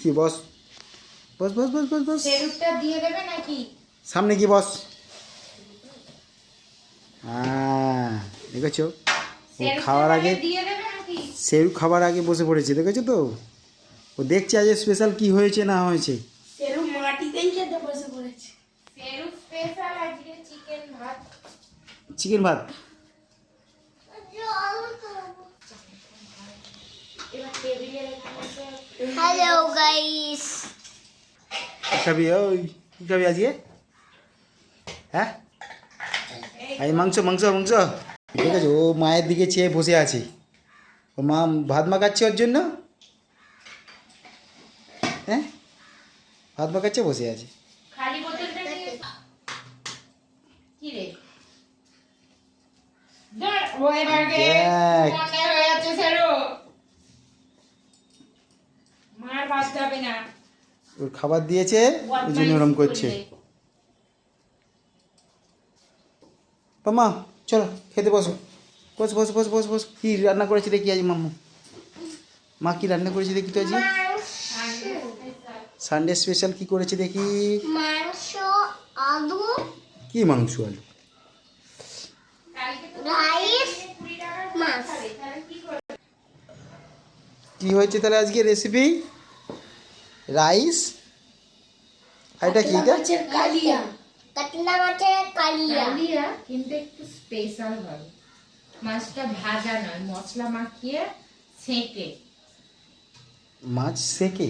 কি বস? বস বস বস বস বস। সেরুপটা দিয়ে দেবে নাকি? সামনে কি বস? হ্যাঁ দেখেছ? ও খাওয়ার আগে দিয়ে দেবে নাকি? সেরু খাবার আগে বসে পড়েছে দেখেছ তো? ও দেখছে আজ স্পেশাল কি হয়েছে না হয়েছে। সেরু মাটিতেই খেতে বসে পড়েছে। সেরুপ স্পেশাল আজকে চিকেন ভাত। চিকেন ভাত এবার টেবিলে রেখে বসে হ্যালো গাইস খাবি ওই কি খাবি আজকে হ্যাঁ এই মাংস মাংস মাংস ঠিক আছে ও মায়ের দিকে চেয়ে বসে আছে ও মা ভাত মাখাচ্ছে ওর জন্য হ্যাঁ ভাত মাখাচ্ছে বসে আছে দেখ। মনে হয়ে যাচ্ছে সেরু মার ভাত যাবে না ওর খাবার দিয়েছে ওই জন্য ওরম করছে। মামা চলো খেতে বসো। বস বস বস বস বস। কি রান্না করেছে দেখি আজ মাম্মু। মা কি রান্না করেছে দেখি তো আজ? সানডে স্পেশাল কি করেছে দেখি? মাংস আলু। কি মাংস আলু? রাইস। মাছ কি হয়েছে তাহলে আজকে রেসিপি রাইস? এটা কি এটা? মাছের কালিয়া। কাতলা মাছের কালিয়া। ডালিয়া কিন্তু একটু স্পেশাল হবে মাছটা ভাজা নয় মশলা মাখিয়ে সেঁকে। মাছ সেকে?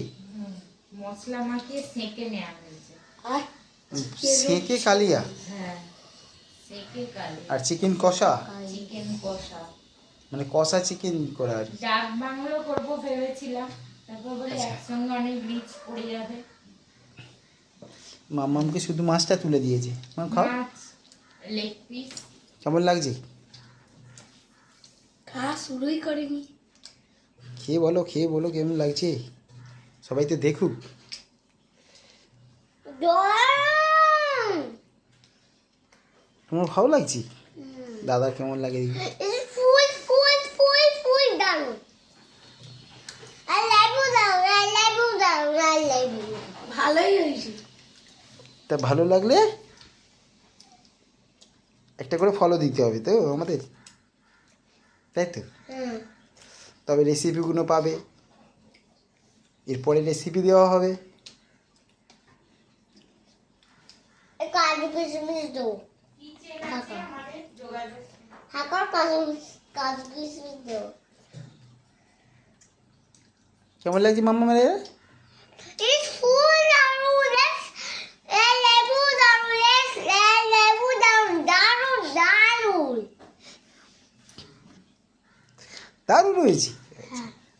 মশলা মাখিয়ে সেঁকে নেওয়া হয়েছে। আর সেকে কালিয়া? হ্যাঁ সেঁকে কালি আর চিকেন কষা? চিকেন কষা। মানে কষা চিকেন করা আর কি। ডাক বাংলো করব ভেবেছিলাম। তারপর বলি একসঙ্গে অনেক রিচ পড়ে যাবে। মাম্মামকে শুধু মাছটা তুলে দিয়েছে। খাও। লেগ পিস কেমন লাগছে? খাওয়া শুরুই করিনি। খেয়ে বলো খেয়ে বলো কেমন লাগছে? সবাই তো দেখুক। তোমার ভালো লাগছে? দাদা কেমন লাগে। ফুল ফুল ফুল ফুল দারুণ ভালোই হয়েছে। তা ভালো লাগলে একটা করে ফলো দিতে হবে তো আমাদের? তাই তো? তবে রেসিপিগুলো পাবে। এরপরে রেসিপি দেওয়া হবে। কেমন লাগছে মাম্মা মেরে দারুণ রয়েছি।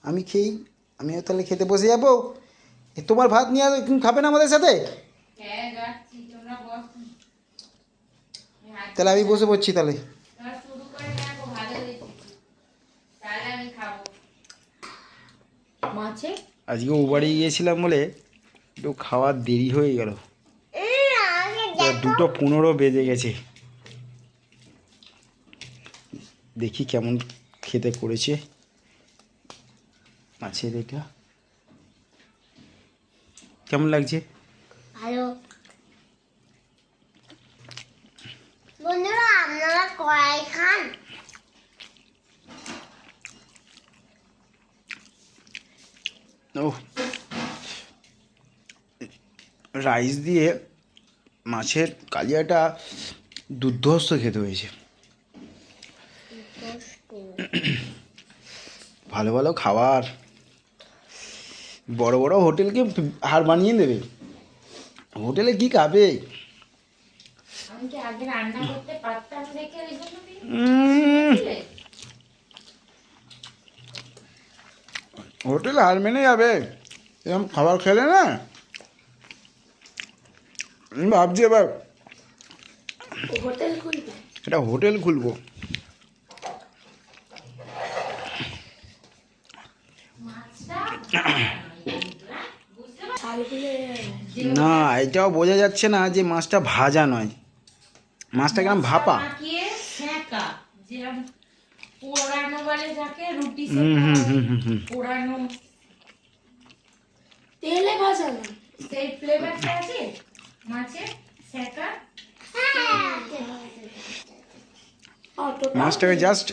আমি খেয়েই আমিও তাহলে খেতে বসে যাব। এ, তোমার ভাত নিয়ে তুমি খাবে না আমাদের সাথে? হ্যাঁ তাহলে আমি বসে পড়ছি তাহলে। আজকে ও বাড়ি গিয়েছিলাম বলে একটু খাওয়ার দেরি হয়ে গেল। দুটো পনেরো বেজে গেছে। দেখি কেমন খেতে করেছে। মাছের এটা। কেমন লাগছে? ভালো। বন্ধুরা আপনারা কড়াই খান? ও রাইস দিয়ে মাছের কালিয়াটা দুর্ধর্ষ খেতে হয়েছে। ভালো ভালো খাবার। বড় বড় হোটেলকে হার বানিয়ে দেবে হোটেলে কি খাবে? হোটেল হার মেনে যাবে। এরকম খাবার খেলে না? আমি ভাবছি এবার হোটেল খুলবে। এটা হোটেল খুলবো। না এটাও বোঝা যাচ্ছে না যে মাছটা ভাজা নয়। মাছটা কেমন ভাপা তেলে ভাজানো সেই ফ্লেভারটা আছে সেকা মাছটাকে জাস্ট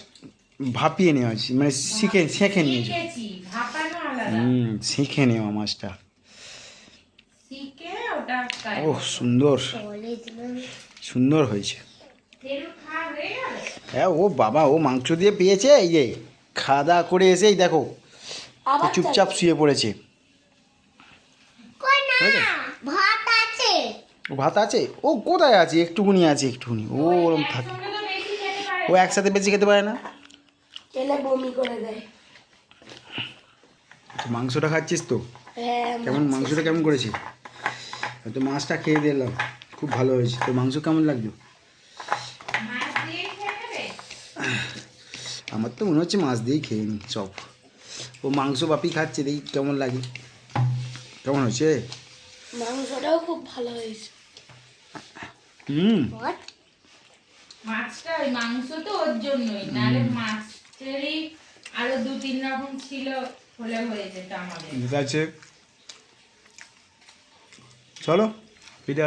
ভাপিয়ে নেওয়া মানে শিখে শেখে নিয়েছে। শিখে নেওয়া মাছটা। ও সুন্দর। সুন্দর হয়েছে। হয়ে হ্যাঁ ও বাবা ও মাংস দিয়ে পেয়েছে এই যে খাওয়া দাওয়া করে এসেই দেখো চুপচাপ শুয়ে পড়েছে? ভাত আছে। ও ভাত আছে? ও কোথায় আছে? একটুকুনি আছে একটুকুনি। ও ওরম থাকে। ও একসাথে বেশি খেতে পারে না? বমি করে দেয়। মাংসটা খাচ্ছিস তো? হ্যাঁ কেমন মাংসটা কেমন করেছে? তো মাছটা খেয়ে দিলাম খুব ভালো হয়েছে। তো মাংস কেমন লাগল? মাছ দিয়ে খেয়ে নেবে? আমার তো মনে হচ্ছে মাছ দিয়েই খেয়ে নিই সব ও মাংস বাপি খাচ্ছে দেখি কেমন লাগে। কেমন হয়েছে? মাংসটাও খুব ভালো হয়েছে। হুম। মাছটা ওই মাংস তো ওর জন্যই। নাহলে মাছেরই আরও দু তিন রকম ছিল হলে হয়ে যেত আমাদের। ঠিক আছে চলো ফিরে